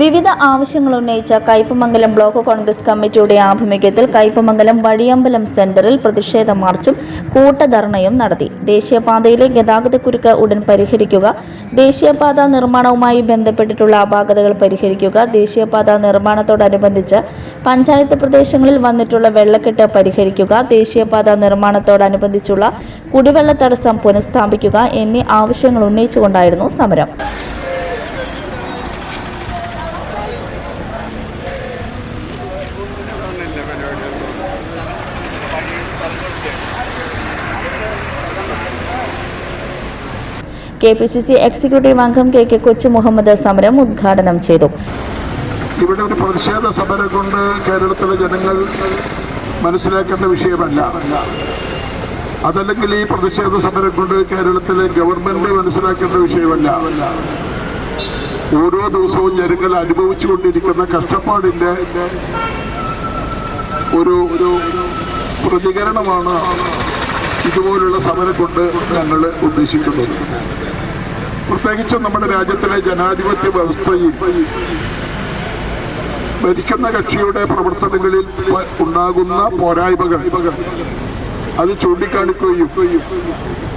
വിവിധ ആവശ്യങ്ങൾ ഉന്നയിച്ച കയ്പമംഗലം ബ്ലോക്ക് കോൺഗ്രസ് കമ്മിറ്റിയുടെ ആഭിമുഖ്യത്തിൽ കയ്പമംഗലം വഴിയമ്പലം സെന്ററിൽ പ്രതിഷേധ മാർച്ചും കൂട്ടധർണയും നടത്തി. ദേശീയപാതയിലെ ഗതാഗതക്കുരുക്ക് ഉടൻ പരിഹരിക്കുക ദേശീയപാത നിർമ്മാണവുമായി ബന്ധപ്പെട്ടിട്ടുള്ള അപാകതകൾ പരിഹരിക്കുക ദേശീയപാത നിർമ്മാണത്തോടനുബന്ധിച്ച് പഞ്ചായത്ത് പ്രദേശങ്ങളിൽ വന്നിട്ടുള്ള വെള്ളക്കെട്ട് പരിഹരിക്കുക ദേശീയപാത നിർമ്മാണത്തോടനുബന്ധിച്ചുള്ള കുടിവെള്ള തടസ്സം പുനഃസ്ഥാപിക്കുക എന്നീ ആവശ്യങ്ങൾ ഉന്നയിച്ചുകൊണ്ടായിരുന്നു സമരം. K P C C executive അംഗം കെ കെ കൊച്ചു മുഹമ്മദ് സമരം ഉദ്ഘാടനം ചെയ്തു. ഇവിടെ ഒരു പ്രതിഷേധ സമരം കൊണ്ട് കേരളത്തിലെ ജനങ്ങൾ മനസ്സിലാക്കേണ്ട വിഷയമല്ല. അതല്ലെങ്കിൽ ഈ പ്രതിഷേധ സമരം കൊണ്ട് കേരളത്തിലെ ഗവൺമെന്റ് മനസ്സിലാക്കേണ്ട വിഷയമല്ല. ഓരോ ദിവസവും ജനങ്ങൾ അനുഭവിച്ചുകൊണ്ടിരിക്കുന്ന കഷ്ടപ്പാടിന്റെ ഒരു ഒരു പ്രതികരണമാണ് ഇതുപോലുള്ള സമരം കൊണ്ട് ഞങ്ങൾ ഉദ്ദേശിക്കുന്നത്. പ്രത്യേകിച്ചും നമ്മുടെ രാജ്യത്തിലെ ജനാധിപത്യ വ്യവസ്ഥയിൽ ഭരിക്കുന്ന കക്ഷിയുടെ പ്രവർത്തനങ്ങളിൽ ഉണ്ടാകുന്ന പോരായ്മകൾ അത് ചൂണ്ടിക്കാണിക്കുകയും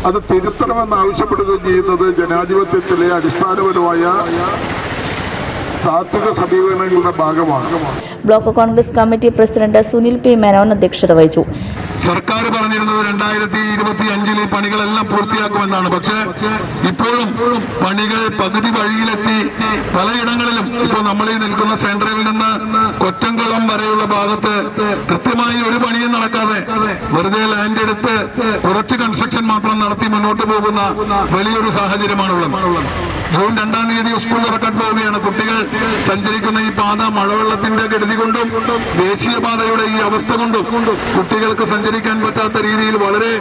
അത് തിരുത്തണമെന്ന് ആവശ്യപ്പെടുകയും ചെയ്യുന്നത് ജനാധിപത്യത്തിലെ അടിസ്ഥാനപരമായ താത്വിക സമീപനങ്ങളുടെ ഭാഗമാണ്. Block Congress committee president Sunil P Menon അധ്യക്ഷത വഹിച്ചു. സർക്കാർ പറഞ്ഞിരുന്നത് രണ്ടായിരത്തി ഇരുപത്തി അഞ്ചിൽ ഈ പണികളെല്ലാം പൂർത്തിയാക്കുമെന്നാണ്. പക്ഷേ ഇപ്പോഴും പണികൾ പകുതി വഴിയിലെത്തി പലയിടങ്ങളിലും ഇപ്പോൾ നമ്മൾ ഈ നിൽക്കുന്ന സെൻട്രലിൽ നിന്ന് കൊച്ചംകുളം വരെയുള്ള ഭാഗത്ത് കൃത്യമായി ഒരു പണിയും നടക്കാതെ വെറുതെ ലാൻഡ് എടുത്ത് കുറച്ച് കൺസ്ട്രക്ഷൻ മാത്രം നടത്തി മുന്നോട്ട് പോകുന്ന വലിയൊരു സാഹചര്യമാണുള്ളത്. ജൂൺ രണ്ടാം തീയതി സ്കൂൾ തുറക്കാൻ പോവുകയാണ് കുട്ടികൾ സഞ്ചരിക്കുന്ന ഈ പാത മഴവെള്ളത്തിന്റെ കെടുതി കൊണ്ടും ദേശീയപാതയുടെ ഈ അവസ്ഥ കൊണ്ടും കുട്ടികൾക്ക് സഞ്ചരിക്കാൻ പറ്റാത്ത രീതിയിൽ വളരെ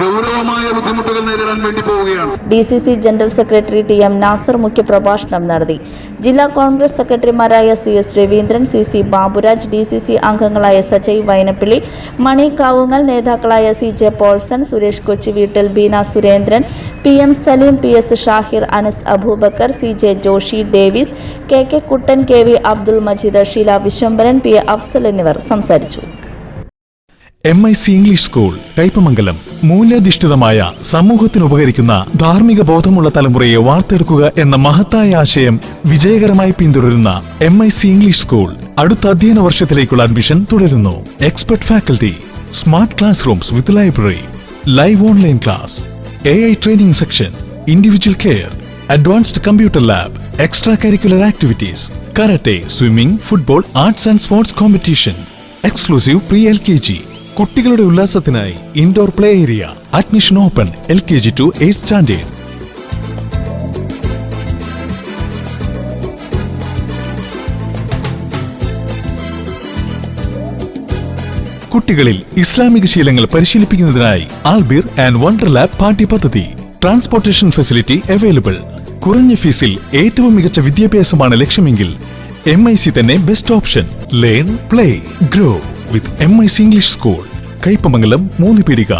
ഗൗരവമായ ബുദ്ധിമുട്ടുകൾ നേരിടാൻ വേണ്ടി പോവുകയാണ്. D C C general secretary T M Nasar മുഖ്യപ്രഭാഷണം നടത്തി. ജില്ലാ കോൺഗ്രസ് സെക്രട്ടറിമാരായ C S Raveendran C C Baburaj D C C അംഗങ്ങളായ സജയ് വൈനപ്പിള്ളി മണി കാവുങ്ങൽ നേതാക്കളായ C J Paulson Suresh Kochuveettil Beena Surendran P M Saleem P S Shahir Anas Abubakar C J Joshy Davis K K Kuttan K V Abdul Majeed Sheela Vishwambharan P A Afsal എന്നിവർ സംസാരിച്ചു. M I C English school Kaipamangalam മൂല്യാധിഷ്ഠിതമായ സമൂഹത്തിന് ഉപകരിക്കുന്ന ധാർമ്മിക ബോധമുള്ള തലമുറയെ വാർത്തെടുക്കുക എന്ന മഹത്തായ ആശയം വിജയകരമായി പിന്തുടരുന്ന M I C English school അടുത്ത അധ്യയന വർഷത്തിലേക്കുള്ള അഡ്മിഷൻ തുടരുന്നു. Expert faculty smart class rooms with library live online class A I training section individual care advanced computer lab extra curricular activities karate swimming football arts and sports competition exclusive pre L K G കുട്ടികളുടെ ഉല്ലാസത്തിനായി indoor play area admission open L K G to eight standard കുട്ടികളിൽ ഇസ്ലാമിക ശീലങ്ങൾ പരിശീലിപ്പിക്കുന്നതിനായി Albir and wonder lab പാഠ്യ പദ്ധതി transportation facility available കുറഞ്ഞ ഫീസിൽ ഏറ്റവും മികച്ച വിദ്യാഭ്യാസമാണ് ലക്ഷ്യമെങ്കിൽ എം ഐ സി തന്നെ best option learn play grow with M I C English school Kaipamangalam Moonnu Peedika.